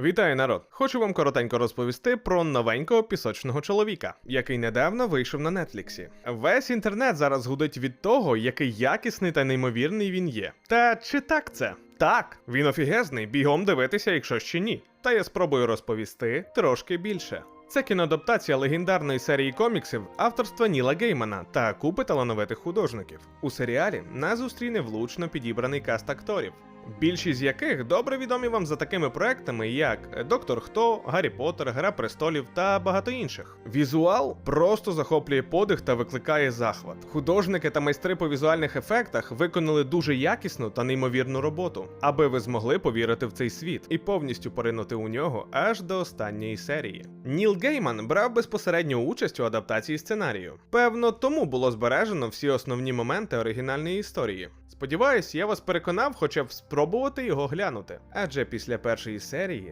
Вітаю, народ! Хочу вам коротенько розповісти про новенького пісочного чоловіка, який недавно вийшов на Нетфліксі. Весь інтернет зараз гудить від того, який якісний та неймовірний він є. Та чи так це? Так, він офігезний, бігом дивитися, якщо ще ні. Та я спробую розповісти трошки більше. Це кіноадаптація легендарної серії коміксів авторства Ніла Геймана та купи талановитих художників. У серіалі нас зустріне влучно підібраний каст акторів, більшість з яких добре відомі вам за такими проектами, як Доктор Хто, Гаррі Поттер, Гра престолів та багато інших. Візуал просто захоплює подих та викликає захват. Художники та майстри по візуальних ефектах виконали дуже якісну та неймовірну роботу, аби ви змогли повірити в цей світ і повністю поринути у нього аж до останньої серії. Ніл Гейман брав безпосередню участь у адаптації сценарію. Певно, тому було збережено всі основні моменти оригінальної історії. Сподіваюсь, я вас переконав хоча б спробувати його глянути, адже після першої серії